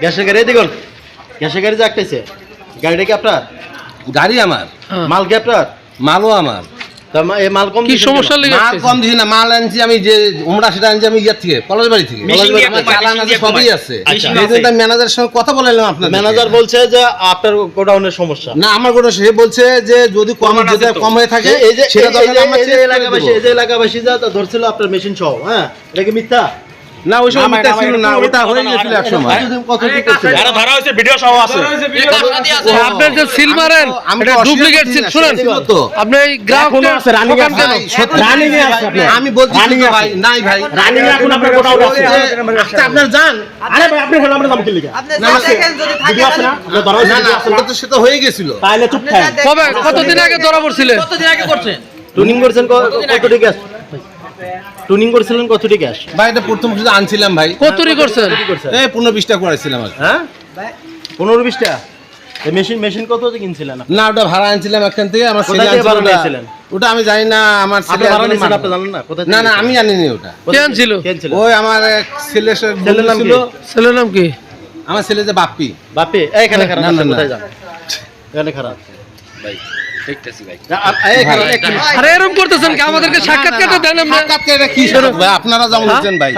গ্যাসের গাড়ি দেখুন গ্যাসের গাড়ি যে গাড়িটা কি আপনার? গাড়ি আমার। হ্যাঁ। মাল কি আপনার? মালও আমার। তার মা- এই মাল কম কি সমস্যা মাল কম দিছি না মাল আনছি আমি যে উমরা সেটা আনছি আমি ইয়ার থেকে পলাশ বাড়ি থেকে। Machine দিয়ে আমার কমায়, চালান আছে সবই আছে। আচ্ছা। ম্যানেজারের সঙ্গে কথা বলাইলাম আপনার ম্যানেজার বলছে যে আপনার গোডাউনের সমস্যা। না আমার সে বলছে যে যদি কম হয়ে থাকে এই এলাকাবাসী এলাকাবাসী যা ধরছিল আপনার মেশিন সহ হ্যাঁ? এটা কি মিথ্যা? না ওই সময় মিথ্যা ছিল না ওটা হয়ে গেছিল এক সময়। কতদিন কত? আরে ধরা হয়েছে ভিডিও সহ আছে। আপনার যে সিল মারেন এটা ডুপ্লিকেট সিল শুনেন। তো। আপনি এই ঠকান কেন? ভাই, সত্যি Running আছে আপনার। আমি বলছি ভাই নাই ভাই। রানিং এখন আপনার গোডাউন আছে? আচ্ছা, আপনার যান। আরে ভাই আপনি হেলো আমরা দাম কি লিখা আপনি না, দেখেন যদি থাকে ভিডিও আছে না? ধরা হয়েছে না আছে? ওটা তো সেটা হয়ে গেছিল। তাহলে চুপ আপনি দেখেন- কবে? কতদিন আগে ধরা পড়ছিলেন? টুনিং করছেন? ক- কতটি গ্যাস টুনিং করেছিলেন কতটি গ্যাস? ভাই এটা প্রথম শুধু আনছিলাম ভাই। করছেন? করছেন? এই পনেরো বিশটা করেছিলাম আর কি। হ্যাঁ? পনেরো বিশটা? এই মেশিন মেশিন কত দিয়ে কিনছিলেন? না ওটা ভাড়া আনছিলাম এখান থেকে আমার ছেলে ভাড়া ওটা। নিয়েছিলেন? ওটা। আমি জানি না আমার ছেলে ভাড়া আপনি জানেন না? কোথা না না আমি জানি না ওটা। কে আনছিল? ওই আমার ছেলে ছেলের নাম কি? ছেলের নাম কি? আমার ছেলে যে বাপ্পি। বাপি এখানে খারাপ না, না, না। কোথায় যান? এখানে খারাপ। ভাই আপনারা যেমন ভাই।